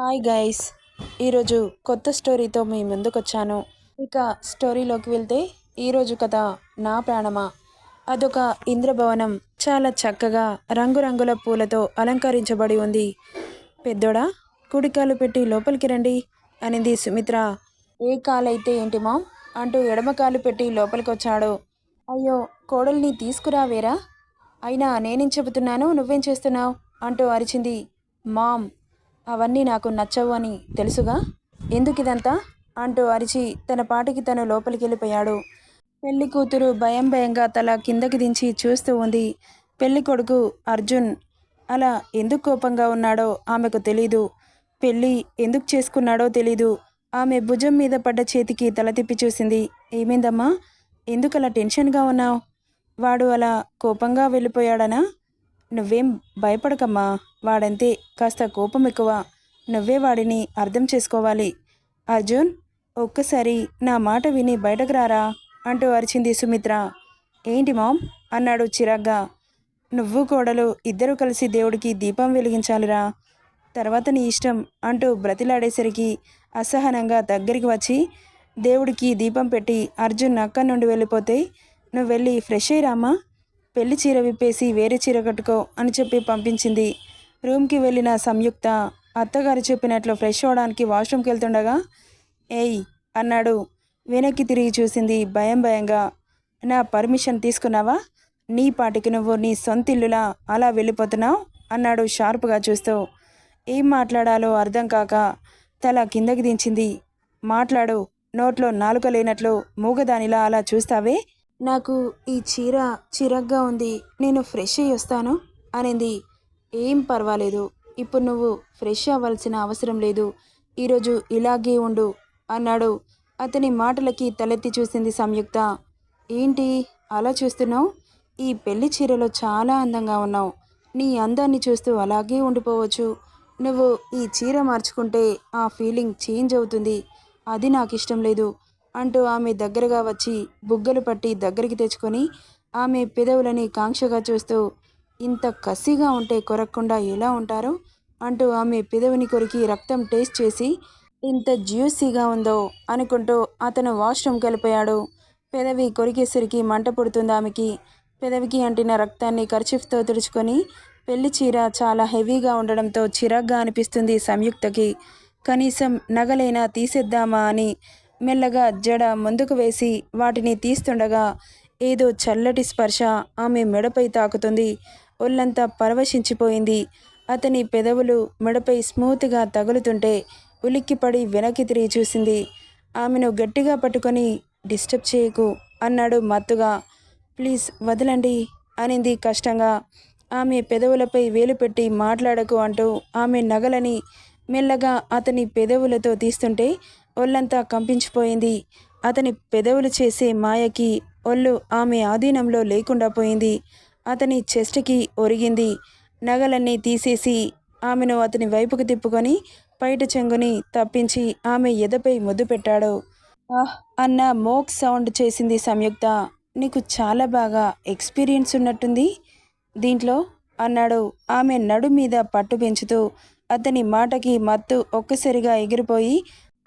Hi guys ఈరోజు కొత్త స్టోరీతో మీ ముందుకు వచ్చాను ఇక స్టోరీలోకి వెళ్తే ఈరోజు కథ నా ప్రాణమా? అదొక ఇంద్రభవనం. చాలా చక్కగా రంగురంగుల పూలతో అలంకరించబడి ఉంది. పెద్దోడా కుడికాలు పెట్టి లోపలికి రండి అనింది సుమిత్ర. ఏ కాలైతే ఏంటి మామ్? అంటూ ఎడమకాలు పెట్టి లోపలికి వచ్చాడు అయ్యో కోడల్ని తీసుకురావేరా అయినా నేనేం చెబుతున్నాను నువ్వేం చేస్తున్నావు? అంటూ అరిచింది. మామ్ అవన్నీ నాకు నచ్చవు అని తెలుసుగా? ఎందుకు ఇదంతా అంటూ అరిచి తన పాటికి తను లోపలికి వెళ్ళిపోయాడు పెళ్ళి కూతురు భయం భయంగా తల కిందకి దించి చూస్తూ ఉంది. పెళ్ళి కొడుకు అర్జున్ అలా ఎందుకు కోపంగా ఉన్నాడో ఆమెకు తెలీదు. పెళ్ళి ఎందుకు చేసుకున్నాడో తెలీదు. ఆమె భుజం మీద పడ్డ చేతికి తల తిప్పి చూసింది. ఏమైందమ్మా? ఎందుకు అలా టెన్షన్గా ఉన్నావు? వాడు అలా కోపంగా వెళ్ళిపోయాడనా? నువ్వేం భయపడకమ్మా. వాడంతే కాస్త కోపం ఎక్కువ. నువ్వే వాడిని అర్థం చేసుకోవాలి. అర్జున్ ఒక్కసారి నా మాట విని బయటకు రారా అంటూ అరిచింది సుమిత్ర. ఏంటి మామ్? అన్నాడు చిరాగ్గా. నువ్వు కోడలు ఇద్దరు కలిసి దేవుడికి దీపం వెలిగించాలిరా. తర్వాత నీ ఇష్టం అంటూ బ్రతిలాడేసరికి అసహనంగా దగ్గరికి వచ్చి దేవుడికి దీపం పెట్టి అర్జున్ అక్క నుండి వెళ్ళిపోతే నువ్వు వెళ్ళి ఫ్రెష్ అయ్యిరామ్మా. పెళ్ళి చీర విప్పేసి వేరే చీర కట్టుకో అని చెప్పి పంపించింది. రూమ్కి వెళ్ళిన సంయుక్త అత్తగారు చెప్పినట్లు ఫ్రెష్ అవ్వడానికి వాష్రూమ్కి వెళ్తుండగా ఏయ్ అన్నాడు. వెనక్కి తిరిగి చూసింది భయం భయంగా నా పర్మిషన్ తీసుకున్నావా? నీ పాటికి నువ్వు నీ సొంతిల్లులా అలా వెళ్ళిపోతున్నావు? అన్నాడు షార్ప్గా చూస్తూ. ఏం మాట్లాడాలో అర్థం కాక తల కిందకి దించింది. మాట్లాడు నోట్లో నాలుక లేనట్లు మూగదానిలా అలా చూస్తావే? నాకు ఈ చీర చిరగ్గా ఉంది నేను ఫ్రెష్ అయ్యి వస్తాను అనింది. ఏం పర్వాలేదు ఇప్పుడు నువ్వు ఫ్రెష్ అవ్వాల్సిన అవసరం లేదు ఈరోజు ఇలాగే ఉండు అన్నాడు. అతని మాటలకి తలెత్తి చూసింది సంయుక్త. ఏంటి అలా చూస్తున్నావు? ఈ పెళ్ళి చీరలో చాలా అందంగా ఉన్నావు. నీ అందాన్ని చూస్తూ అలాగే ఉండిపోవచ్చు. నువ్వు ఈ చీర మార్చుకుంటే ఆ ఫీలింగ్ చేంజ్ అవుతుంది. అది నాకు ఇష్టం లేదు. అంటూ ఆమె దగ్గరగా వచ్చి బుగ్గలు పట్టి దగ్గరికి తెచ్చుకొని ఆమె పెదవులని కాంక్షగా చూస్తూ ఇంత కసిగా ఉంటే కొరక్కుండా ఎలా ఉంటారు? అంటూ ఆమె పెదవిని కొరికి రక్తం టేస్ట్ చేసి ఇంత జ్యూసీగా ఉందో? అనుకుంటూ అతను వాష్రూమ్కి వెళ్ళిపోయాడు పెదవి కొరికేసరికి మంట పుడుతుంది ఆమెకి. పెదవికి అంటిన రక్తాన్ని కర్చిఫ్తో తుడుచుకొని పెళ్ళి చీర చాలా హెవీగా ఉండడంతో చిరాగ్గా అనిపిస్తుంది సంయుక్తకి. కనీసం నగలైనా తీసేద్దామా? అని మెల్లగా జడ ముందుకు వేసి వాటిని తీస్తుండగా ఏదో చల్లటి స్పర్శ ఆమె మెడపై తాకుతుంది. ఒళ్ళంతా పరవశించిపోయింది. అతని పెదవులు మెడపై స్మూత్గా తగులుతుంటే ఉలిక్కిపడి వెనక్కి తిరిగి చూసింది. ఆమెను గట్టిగా పట్టుకొని డిస్టర్బ్ చేయకు అన్నాడు మత్తుగా. ప్లీజ్ వదలండి అనింది కష్టంగా. ఆమె పెదవులపై వేలు పెట్టి మాట్లాడకు అంటూ ఆమె నగలని మెల్లగా అతని పెదవులతో తీస్తుంటే ఒళ్ళంతా కంపించిపోయింది. అతని పెదవులు చేసే మాయకి ఒళ్ళు ఆమె ఆధీనంలో లేకుండా పోయింది. అతని చెస్ట్కి ఒరిగింది. నగలన్నీ తీసేసి ఆమెను అతని వైపుకు తిప్పుకొని పైట చెంగుని తప్పించి ఆమె ఎదపై ముద్దు పెట్టాడు. ఆహ్ అన్న మోక్ సౌండ్ చేసింది సంయుక్త. నీకు చాలా బాగా ఎక్స్పీరియన్స్ ఉన్నట్టుంది. దీంట్లో అన్నాడు ఆమె నడు మీద పట్టు పెంచుతూ. అతని మాటకి మత్తు ఒక్కసారిగా ఎగిరిపోయి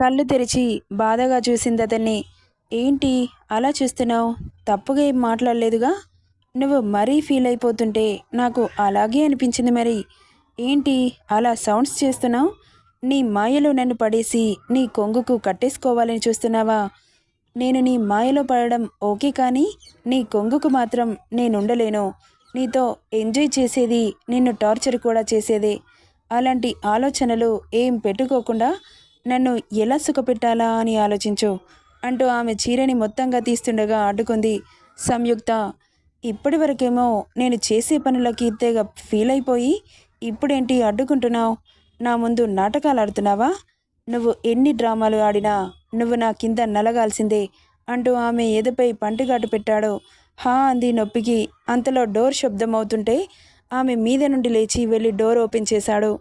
కళ్ళు తెరిచి బాధగా చూసింది అతన్ని. ఏంటి? అలా చూస్తున్నావు? తప్పుగా ఏం మాట్లాడలేదుగా? నువ్వు మరీ ఫీల్ అయిపోతుంటే నాకు అలాగే అనిపించింది మరి. ఏంటి? అలా సౌండ్స్ చేస్తున్నావు? నీ మాయలో నన్ను పడేసి నీ కొంగుకు కట్టేసుకోవాలని చూస్తున్నావా? నేను నీ మాయలో పడడం ఓకే కానీ నీ కొంగుకు మాత్రం నేనుండలేను. నీతో ఎంజాయ్ చేసేది నిన్ను టార్చర్ కూడా చేసేదే. అలాంటి ఆలోచనలు ఏం పెట్టుకోకుండా నన్ను ఎలా సుఖపెట్టాలా అని ఆలోచించు అంటూ ఆమె చీరని మొత్తంగా తీస్తుండగా అడ్డుకుంది. సంయుక్త ఇప్పటి వరకేమో నేను చేసే పనులకి తెగ ఫీల్ అయిపోయి ఇప్పుడేంటి అడ్డుకుంటున్నావు? నా ముందు నాటకాలు ఆడుతున్నావా? నువ్వు ఎన్ని డ్రామాలు ఆడినా నువ్వు నా కింద నలగాల్సిందే అంటూ ఆమె ఎదపై పంటిగాటు పెట్టాడు. హా అంది నొప్పికి. అంతలో డోర్ శబ్దం అవుతుంటే ఆమె మీద నుండి లేచి వెళ్ళి డోర్ ఓపెన్ చేశాడు.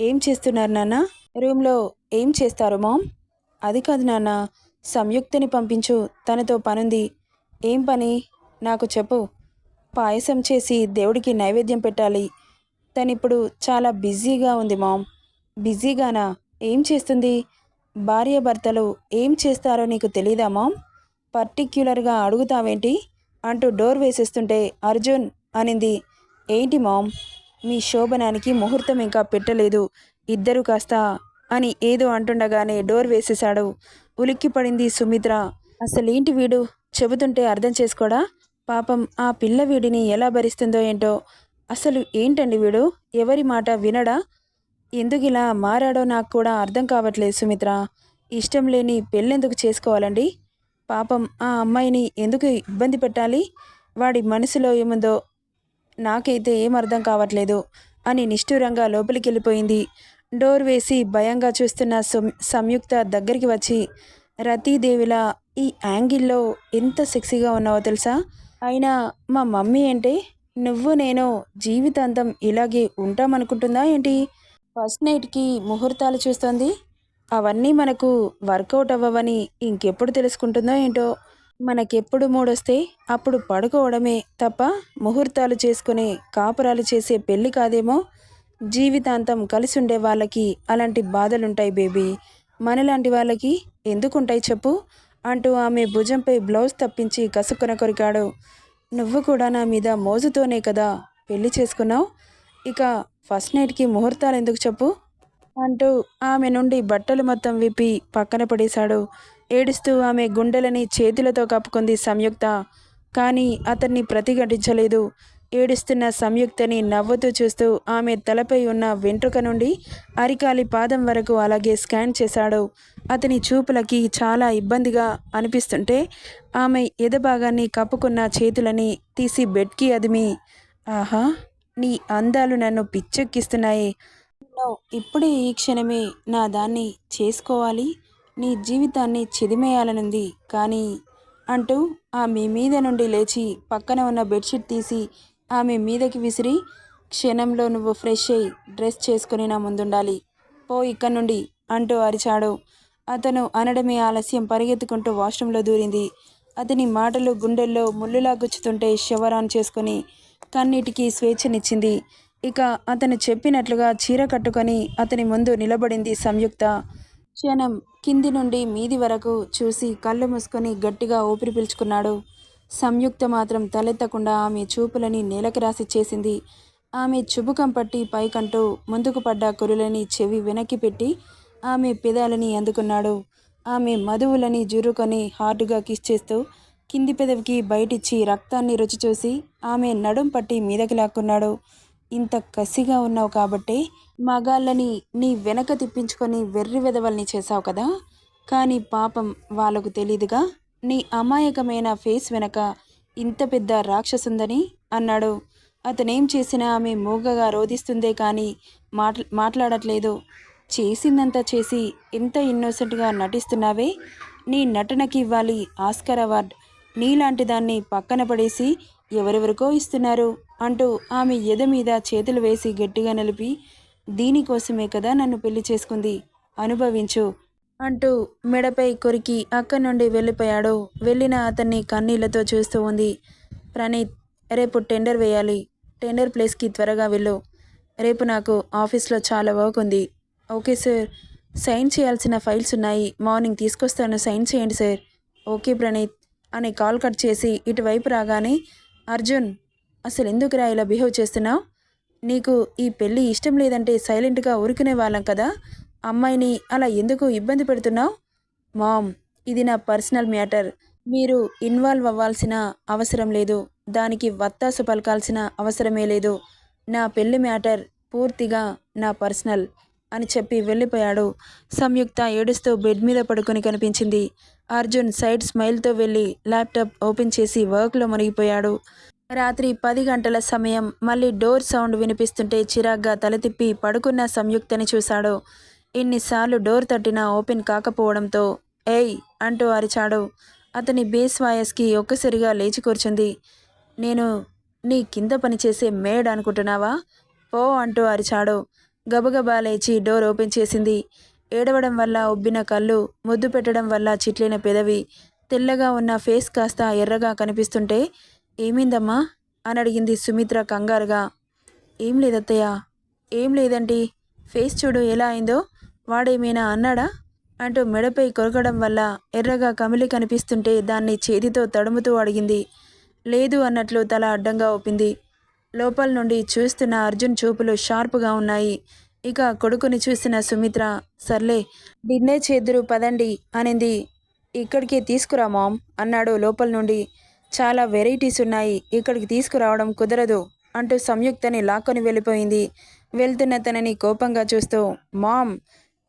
ఏం చేస్తున్నారు నాన్న? రూమ్లో ఏం చేస్తారు మామ్? అది కాదు నాన్న సంయుక్తిని పంపించు తనతో పనుంది. ఏం పని? నాకు చెప్పు. పాయసం చేసి దేవుడికి నైవేద్యం పెట్టాలి. తనిప్పుడు చాలా బిజీగా ఉంది మామ్. బిజీగానా? ఏం చేస్తుంది? భార్యాభర్తలు ఏం చేస్తారో నీకు తెలీదా మామ్? పర్టిక్యులర్గా అడుగుతావేంటి? అంటూ డోర్ వేసేస్తుంటే అర్జున్ అనింది. ఏంటి మామ్? మీ శోభనానికి ముహూర్తం ఇంకా పెట్టలేదు. ఇద్దరు కాస్త అని ఏదో అంటుండగానే డోర్ వేసేశాడు. ఉలిక్కిపడింది సుమిత్ర. అసలేంటి వీడు? చెబుతుంటే అర్థం చేసుకోడా? పాపం ఆ పిల్ల వీడిని ఎలా భరిస్తుందో ఏంటో? అసలు ఏంటండి వీడు? ఎవరి మాట వినడా? ఎందుకు ఇలా మారాడో నాకు కూడా అర్థం కావట్లేదు సుమిత్ర. ఇష్టం లేని పెళ్ళెందుకు చేసుకోవాలండి? పాపం ఆ అమ్మాయిని ఎందుకు ఇబ్బంది పెట్టాలి? వాడి మనసులో ఏముందో నాకైతే ఏం అర్థం కావట్లేదు అని నిష్ఠూరంగా లోపలికి వెళ్ళిపోయింది డోర్ వేసి భయంగా చూస్తున్న సం- సంయుక్త దగ్గరికి వచ్చి రతీదేవిలా ఈ యాంగిల్లో ఎంత సెక్సీగా ఉన్నావో తెలుసా? అయినా మా మమ్మీ అంటే నువ్వు నేను జీవితాంతం ఇలాగే ఉంటామనుకుంటుందా ఏంటి? ఫస్ట్ నైట్కి ముహూర్తాలు చూస్తోంది. అవన్నీ మనకు వర్కౌట్ అవ్వవని ఇంకెప్పుడు తెలుసుకుంటుందో ఏంటో. మనకెప్పుడు మూడొస్తే అప్పుడు పడుకోవడమే తప్ప ముహూర్తాలు చేసుకునే కాపురాలు చేసే పెళ్ళి కాదేమో. జీవితాంతం కలిసి ఉండే వాళ్ళకి అలాంటి బాధలుంటాయి బేబీ. మనలాంటి వాళ్ళకి ఎందుకుంటాయి చెప్పు? అంటూ ఆమె భుజంపై బ్లౌజ్ తప్పించి కసుక్కున కొరికాడు. నువ్వు కూడా నా మీద మోజుతోనే కదా పెళ్ళి చేసుకున్నావు? ఇక ఫస్ట్ నైట్కి ముహూర్తాలు ఎందుకు చెప్పు? అంటూ ఆమె నుండి బట్టలు మొత్తం విప్పి పక్కన పడేశాడు. ఏడుస్తూ ఆమె గుండెలని చేతులతో కప్పుకుంది సంయుక్త. కానీ అతన్ని ప్రతిఘటించలేదు. ఏడుస్తున్న సంయుక్తని నవ్వుతూ చూస్తూ ఆమె తలపై ఉన్న వెంట్రుక నుండి అరికాలి పాదం వరకు అలాగే స్కాన్ చేశాడు. అతని చూపులకి చాలా ఇబ్బందిగా అనిపిస్తుంటే ఆమె ఎదభాగాన్ని కప్పుకున్న చేతులని తీసి బెడ్కి అదిమి. ఆహా నీ అందాలు నన్ను పిచ్చెక్కిస్తున్నాయి. ఇప్పుడే ఈ క్షణమే నా దాన్ని చేసుకోవాలి. నీ జీవితాన్ని చిదిమేయాలనుంది. కానీ అంటూ ఆమె మీద నుండి లేచి పక్కన ఉన్న బెడ్షీట్ తీసి ఆమె మీదకి విసిరి క్షణంలో నువ్వు ఫ్రెష్ అయ్యి డ్రెస్ చేసుకుని నా ముందుండాలి. పో ఇక్కడ నుండి అంటూ అరిచాడు. అతను అనడమే ఆలస్యం పరిగెత్తుకుంటూ వాష్రూంలో దూరింది. అతని మాటలు గుండెల్లో ముళ్ళులా గుచ్చుతుంటే శవరాన్ చేసుకుని కన్నీటికి స్వేచ్ఛనిచ్చింది. ఇక అతను చెప్పినట్లుగా చీర కట్టుకొని అతని ముందు నిలబడింది సంయుక్త. క్షణం కింది నుండి మీది వరకు చూసి కళ్ళు మూసుకొని గట్టిగా ఊపిరి పీల్చుకున్నాడు. సంయుక్త మాత్రం తలెత్తకుండా ఆమె చూపులని నేలకు రాసి చేసింది. ఆమె చుబుకం పట్టి పైకంటూ ముందుకు పడ్డ కురులని చెవి వెనక్కి పెట్టి ఆమె పెదాలని అందుకున్నాడు. ఆమె మధువులని జురుకొని హార్డ్గా కిస్ చేస్తూ కింది పెదవికి బయటిచ్చి రక్తాన్ని రుచి చూసి ఆమె నడుం పట్టి మీదకి లాక్కున్నాడు. ఇంత కసిగా ఉన్నావు కాబట్టే మగాళ్ళని నీ వెనక తిప్పించుకొని వెర్రి వెదవల్ని చేశావు కదా? కానీ పాపం వాళ్ళకు తెలీదుగా నీ అమాయకమైన ఫేస్ వెనక ఇంత పెద్ద రాక్షసుందని అన్నాడు. అతనేం చేసినా ఆమె మూగగా రోధిస్తుందే కానీ మాట్ మాట్లాడట్లేదు. చేసిందంతా చేసి ఎంత ఇన్నోసెంట్గా నటిస్తున్నావే? నీ నటనకి ఇవ్వాలి ఆస్కర్ అవార్డ్. నీలాంటి దాన్ని పక్కన పడేసి ఎవరెవరికో ఇస్తున్నారు అంటూ ఆమె ఎద మీద చేతులు వేసి గట్టిగా నిలిపి దీనికోసమే కదా నన్ను పెళ్ళి చేసుకుంది? అనుభవించు. అంటూ మెడపై కొరికి అక్కడి నుండి వెళ్ళిపోయాడు. వెళ్ళిన అతన్ని కన్నీళ్ళతో చూస్తూ ఉంది. ప్రణీత్ రేపు టెండర్ వేయాలి. టెండర్ ప్లేస్కి త్వరగా వెళ్ళు. రేపు నాకు ఆఫీస్లో చాలా వర్క్ ఉంది. Okay sir. సైన్ చేయాల్సిన ఫైల్స్ ఉన్నాయి. మార్నింగ్ తీసుకొస్తాను. సైన్ చేయండి సార్. ఓకే ప్రణీత్ అని కాల్ కట్ చేసి ఇటువైపు రాగానే అర్జున్ అసలు ఎందుకురా ఇలా బిహేవ్ చేస్తున్నావు? నీకు ఈ పెళ్ళి ఇష్టం లేదంటే సైలెంట్గా ఊరుకునే వాళ్ళం కదా. అమ్మాయిని అలా ఎందుకు ఇబ్బంది పెడుతున్నావు? మామ్ ఇది నా పర్సనల్ మ్యాటర్. మీరు ఇన్వాల్వ్ అవ్వాల్సిన అవసరం లేదు. దానికి వత్తాసు పలకాల్సిన అవసరమే లేదు. నా పెళ్ళి మ్యాటర్ పూర్తిగా నా పర్సనల్ అని చెప్పి వెళ్ళిపోయాడు. సంయుక్త ఏడుస్తూ బెడ్ మీద పడుకొని కనిపించింది. అర్జున్ సైడ్ స్మైల్తో వెళ్ళి ల్యాప్టాప్ ఓపెన్ చేసి వర్క్లో మునిగిపోయాడు. రాత్రి పది గంటల సమయం మళ్ళీ డోర్ సౌండ్ వినిపిస్తుంటే చిరాగ్గా తలతిప్పి పడుకున్న సంయుక్తని చూశాడు. ఎన్నిసార్లు డోర్ తట్టినా ఓపెన్ కాకపోవడంతో ఏయ్ అంటూ అరిచాడు. అతని బేస్ వాయస్కి ఒక్కసారిగా లేచి కూర్చుంది. నేను నీ కింద పనిచేసే మేడ్ అనుకుంటున్నావా? పో అంటూ అరిచాడు. గబగబా లేచి డోర్ ఓపెన్ చేసింది. ఏడవడం వల్ల ఉబ్బిన కళ్ళు ముద్దు పెట్టడం వల్ల చిట్లిన పెదవి తెల్లగా ఉన్న ఫేస్ కాస్త ఎర్రగా కనిపిస్తుంటే ఏమైందమ్మా? అని అడిగింది సుమిత్ర కంగారుగా. ఏం లేదత్తయ్య. ఏం లేదండి ఫేస్ చూడు ఎలా అయిందో వాడేమైనా అన్నాడా? అంటూ మెడపై కొరకడం వల్ల ఎర్రగా కమిలి కనిపిస్తుంటే దాన్ని చేతితో తడుముతూ అడిగింది. లేదు అన్నట్లు తల అడ్డంగా ఒప్పింది లోపల నుండి చూస్తున్న అర్జున్ చూపులు షార్ప్గా ఉన్నాయి. ఇక కొడుకుని చూసిన సుమిత్ర సర్లే డిన్నర్ చేద్దురు పదండి అనింది. ఇక్కడికి తీసుకురా మామ్ అన్నాడు లోపల నుండి. చాలా వెరైటీస్ ఉన్నాయి ఇక్కడికి తీసుకురావడం కుదరదు అంటూ సంయుక్తని లాక్కొని వెళ్ళిపోయింది. వెళ్తున్న తనని కోపంగా చూస్తూ మామ్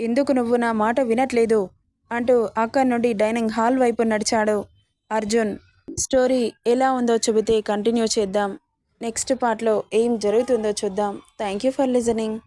ఎందుకు నువ్వు నా మాట వినట్లేదు? అంటూ అక్కడి నుండి డైనింగ్ హాల్ వైపు నడిచాడు అర్జున్. స్టోరీ ఎలా ఉందో చెబితే కంటిన్యూ చేద్దాం. నెక్స్ట్ పార్ట్లో ఏం జరుగుతుందో చూద్దాం. Thank you for listening.